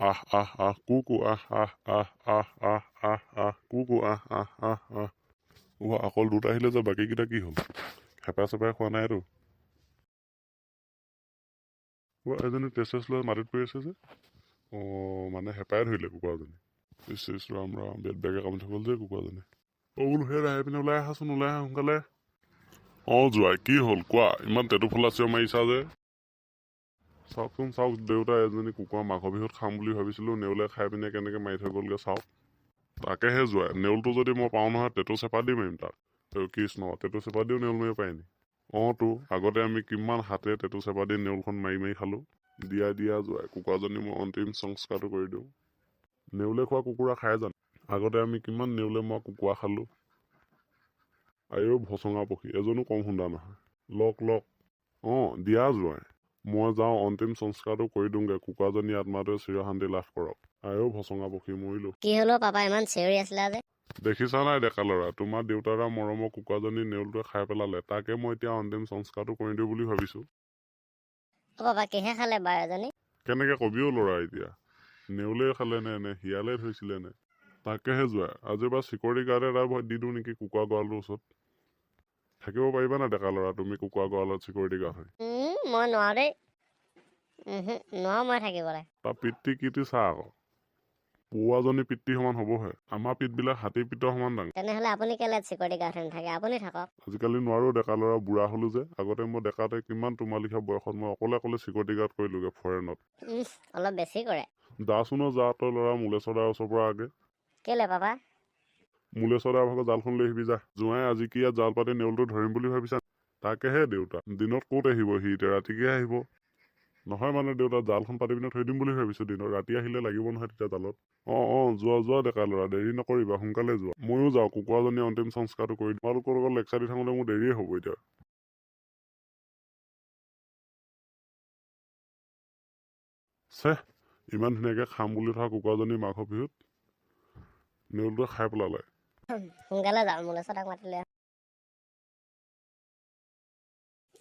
আহ আহ আহ কুকু আহ আহ আহ আহ আহ আহ আহ কুকু আহ আহ আহ আহ ও অকল দুটা আহিলে যে বাকীকেইটা কি হ'ল হেঁপাহ চেপাহ খোৱা নাইতো ও এজনী তেজ চেজ লৈ মাটিত পৰি আছে যে অঁ মানে হেঁপাহে ধৰিলে কুকুৰাজনী ইচ ইচ ৰাম ৰাম বেদ বেগে কামুৰি থৈ গ'ল যে কুকুৰাজনী অ বোলো সেই আহি পিনে ওলাই আহাচোন ওলাই আহা সোনকালে অঁ যোৱাই কি হ'ল কোৱা ইমান টেটু ফুলা চিঞৰ মাৰিছা যে চাওকচোন চাওক দেউতা এজনী কুকুৰা মাঘৰ বিহুত খাম বুলি ভাবিছিলোঁ নেউলে খাই পিনে কেনেকৈ মাৰি থৈ গ'লগৈ চাওক। তাকেহে যোৱাই নেউলটো যদি মই পাওঁ নহয় টেটু চেপা দি মাৰিম তাক। কৃষ্ণ টেটু চেপা দিও নেউল মাৰিব পাৰি নি? অঁ তো আগতে আমি কিমান হাতে টেটু চেপা দি নেউলখন মাৰি মাৰি খালোঁ। দিয়া দিয়া যোৱাই কুকুৰাজনী মই অন্তিম সংস্কাৰটো কৰি দিওঁ। নেউলে খোৱা কুকুৰা খাই জানো? আগতে আমি কিমান নেউলে মৰা কুকুৰা খালোঁ। আইও ভচঙা পক্ষী এজনো কম সুন্দা নহয়। লওক লওক। অঁ দিয়া যোৱাই। মই যাওঁ অন্তিম সংস্কাৰটো কৰি দিওঁগৈ। কুকুৰাজনী আত্মাটোৱে চিৰশান্তি লাভ কৰক। আইও ভচঙা পক্ষী মৰিলো কি হলো পাপা ইমান চিঞৰি আছিলা যে? দেখিছা নাই ডেকা ল'ৰা? তোমাৰ দেউতাৰা মৰমৰ কুকুৰাজনী নেউলটোৱে খাই পেলালে। তাকে মই এতিয়া অন্তিম সংস্কাৰটো কৰি দিওঁ বুলি ভাবিছোঁ। পাপা কিহে খালে বাৰু এজনী? কেনেকে কবিও ল'ৰা এতিয়া? নেউলে খালে নে নে শিয়ালে ধৰিছিলে নে? তাকেহে যোৱা। আজি বা চিকিউৰিটি গাৰ্ড এটা দি দিওঁ নেকি কুকুৰা গঁৰালটোৰ ওচৰত? থাকিব পাৰিবা না ডেকা ল'ৰা? তুমি কুকুৰা গঁৰালত চিকিউৰিটি গাৰ্ড হৈ উম, মই নোৱাৰো দেই নোৱাৰো মই থাকিবলৈ তাৰ পিতৃ কীৰ্তি চা আকৌ? পৌৱাজনী পিতৃ সমান হ'বহে। আমাৰ পিতবিলাক হাতী পিতৰ সমান ডাঙৰ। তেনেহ'লে আপুনি কেলে গাৰ্ড হৈ নাথাকে আপুনি থাকক। আজিকালি নোৱাৰো ডেকা ল'ৰা বুঢ়া হ'লো যে। আগতে মই ডেকাতে কিমান তোমাৰ লিখা বয়সত মই অকলে অকলে চিকিউৰিটি গাৰ্ড কৰিলোগে ফৰেনত অলপ বেছি কৰে। যা তই ল'ৰা মুলেশ্বৰ দাৰ ওচৰৰ পৰা আগে। কেলে পাপা? মুলেশ্বৰ দাৰ ভাগৰ জালখন লৈ আহিবি যা। জোঁৱাই আজি কি ইয়াত জাল পাতি নেউলটো ধৰিম বুলি ভাবিছা? তাকেহে দেউতা দিনত ক'ত আহিব সি? এতিয়া ৰাতিকে আহিব। নহয় মানে দেউতা জালখন পাতি পিনে থৈ দিম বুলি ভাবিছোঁ দিনত। ৰাতি আহিলে লাগিব নহয় তেতিয়া জালত। অঁ অঁ যোৱা যোৱা ডেকা ল'ৰা দেৰি নকৰিবা সোনকালে যোৱা। ময়ো যাওঁ কুকুৰাজনী অন্তিম সংস্কাৰটো কৰি দিম। তোমালোকৰ লগত লেকচাৰ দি থাকোঁতে মোৰ দেৰিয়ে হ'ব এতিয়া। চে ইমান ধুনীয়াকৈ খাম বুলি থকা কুকুৰাজনী মাঘৰ বিহুত। নেউলটোৱে খাই পেলালে। সোনকালে যাওঁ মোলৈ চদাক মাতিলে।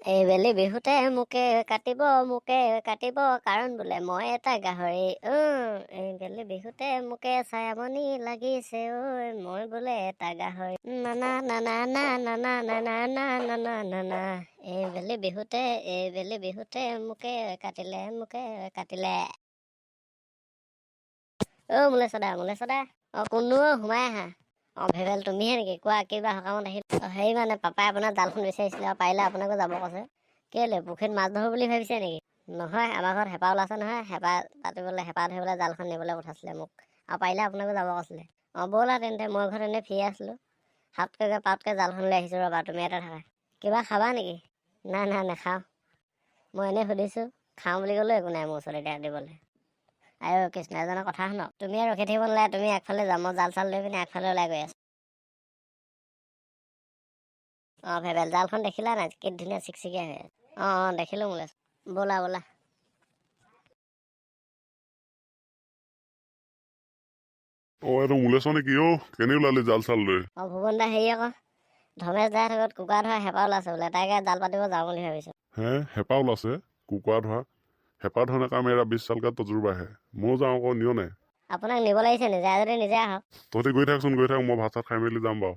এইবেলি বিহুতে মোকে কাটিব মোকে কাটিব কাৰণ বোলে মই এটা গাহৰি। উম, এইবেলি বিহুতে মোকে চায়ামনি লাগিছে ঐ মই বোলে এটা গাহৰি। নানা নানা না নানা নানা না নানা নানা এইবেলি বিহুতে এইবেলি বিহুতে মোকে কাটিলে মোকে কাটিলে। অ মোলে চদা মোলে চদা। অ কোনো সোমাই আহা। অ ভেবেল তুমিহে নেকি? কোৱা কিবা সকামত আহিল। হেৰি মানে পাপাই আপোনাৰ জালখন বিচাৰিছিলে আৰু পাৰিলে আপোনাকো যাব কৈছে। কেলে পুখুৰীত মাছ ধৰো বুলি ভাবিছে নেকি? নহয় আমাৰ ঘৰত হেঁপাহ ওলাইছে নহয়। হেঁপাহ পাতিবলৈ হেঁপাহ ধৰিবলৈ জালখন নিবলৈ পঠাইছিলে মোক। আৰু পাৰিলে আপোনাকো যাব কৈছিলে। অঁ ব'লা তেন্তে মই ঘৰত এনেই ফ্ৰী আছিলোঁ। সাতকৈ পাতকৈ জালখন লৈ আহিছোঁ ৰ'বা তুমি এটা থাকা। কিবা খাবা নেকি? নাই নাই নাখাওঁ। মই এনেই সুধিছোঁ। খাওঁ বুলি ক'লেও একো নাই মোৰ ওচৰত এতিয়া দিবলৈ। আৰু কৃষ্ণ এজনৰ কথা শুনক। তুমি আৰু ৰখি থাকিব নালাগে তুমি আগফালে যাম মই জাল চাল লৈ পিনে আগফালে ওলাই গৈ আছোঁ। অঁ ভেবেল জালখন দেখিলা নাই? কি ধুনীয়া চিকচিকীয়া হৈ আছে। অঁ অঁ দেখিলোঁ মোলে। ব'লা ব'লা। অঁ এইটো মুলেশ্বৰ নেকি? অ' কেনে ওলালি জাল চাল লৈ? অঁ ভুৱন দা হেৰি আকৌ ধমেশ দাৰ লগত কুকুৰা ধৰা হেঁপাহ ওলাইছে বোলে তাকে জাল পাতিব যাওঁ বুলি ভাবিছোঁ। হে ওলাইছে? কুকুৰা ধৰা? হেঁপাহ ধৰণে কাম এৰা বিছ চাল কা তজুৰবা হে ময়ো যাওঁ আকৌ নিয় নাই আপোনাক নিব লাগিছে নিজে যদি নিজে আহক। তহঁতি গৈ থাকচোন গৈ থাক মই ভাত চাত খাই মেলি যাম বাৰু।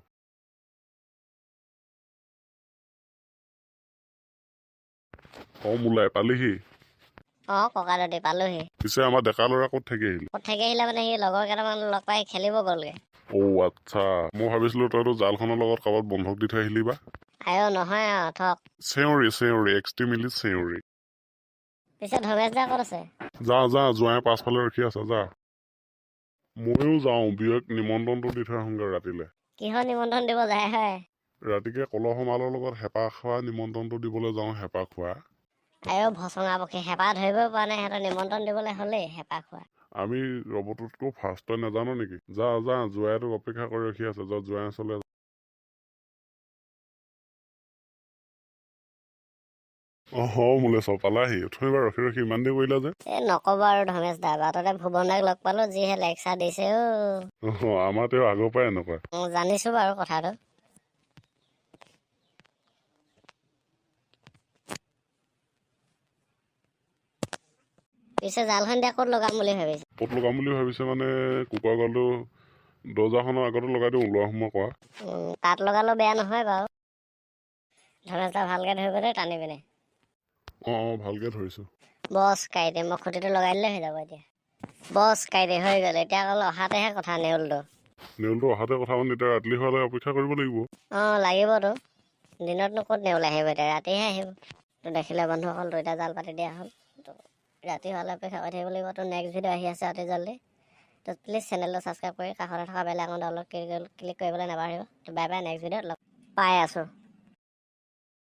অঁ মোলাই পালিহি? অঁ পালোহি। পিছে আমাৰ ডেকা ল'ৰা ক'ত থাকি আহিলি? ক'ত থাকি আহিলে মানে সি লগৰ কেইটামান লগ পাই খেলিব গ'লগৈ। অ' আচ্ছা। মই ভাবিছিলোঁ তইতো জালখনৰ লগত কাৰোবাত বন্ধক দি থৈ আহিলি বা। আইঅ নহয় আৰু থক চেউৰি চেউৰি এক্সট্ৰিমিলি চেউৰি পিছে ধমেশ দা ক'ত আছে? যা যা জোঁৱাই পাছফালে ৰখি আছে যা। ময়ো যাওঁ বিয়েক নিমন্ত্ৰণটো দি থৈ আহোঁগৈ ৰাতিলৈ। কিহৰ নিমন্ত্ৰণ দিব যায় হয়? ৰাতিকে কলহ সমালৰ লগত হেঁপাহ খোৱা নিমন্ত্ৰণটো দিবলৈ যাওঁ হেঁপাহ খোৱা। আইঅ ভচঙা পক্ষী হেঁপাহ ধৰিবই পৰা নাই সিহঁতৰ নিমন্ত্ৰণ দিবলৈ হ'লেই হেঁপাহ খোৱা। আমি ৰবটতকৈ ফাৰ্ষ্ট তই নাজানো নেকি? যা যা জোঁৱাইটোক অপেক্ষা কৰি ৰখি আছে যা জোঁৱাই ওচৰলৈ যা। অহ মোলে চব পালাহি। উঠোঁ এবাৰ ৰখি ৰখি ইমান দেৰি কৰিলা যে। নক'ব আৰু ধমেশ দা বাটতে ভুৱন দাক লগ পালোঁ যিহে লেকচাৰ দিছে অ' অহ আমাৰ তেওঁ আগৰ পৰাই এনেকুৱা। উম, জানিছোঁ বাৰু কথাটো। পিছে জালখন এতিয়া ক'ত লগাম বুলি ভাবিছে? ক'ত লগাম বুলি ভাবিছে মানে কুকুৰা গঁৰালটো দৰ্জাখনৰ আগতে লগাই দিওঁ ওলোৱা সোমোৱা কৰা। তাত লগালেও বেয়া নহয় বাৰু। ধনেশটা ভালকৈ ধৰি পেলাই টানি পিনে। অঁ অঁ ভালকৈ ধৰিছোঁ। বছ কাইটে মই খুঁটিটো লগাই দিলে হৈ যাব এতিয়া। বছ কাইটে হৈ গ'ল এতিয়া অকল অহাতেহে কথা নেউলটো। নেউলটো অহাতে কথা মানে এতিয়া ৰাতি হোৱালৈ অপেক্ষা কৰিব লাগিব। অঁ লাগিবতো। দিনতনো ক'ত নেউল আহিব এতিয়া? ৰাতিহে আহিব। তো দেখিলে বন্ধুসকল এতিয়া জাল পাতি দিয়া হ'ল। তো ৰাতি হোৱালৈ অপেক্ষা কৰি থাকিব লাগিব। তো নেক্সট ভিডিঅ' আহি আছে অতি জল্দি। তো প্লিজ চেনেলটো ছাবস্ক্ৰাইব কৰি কাষতে থকা বেল আইকনটো অলপ ক্লিক কৰিবলৈ নাপাহৰিব। তো বাই বাই নেক্সট ভিডিঅ'ত লগ পাই আছোঁ।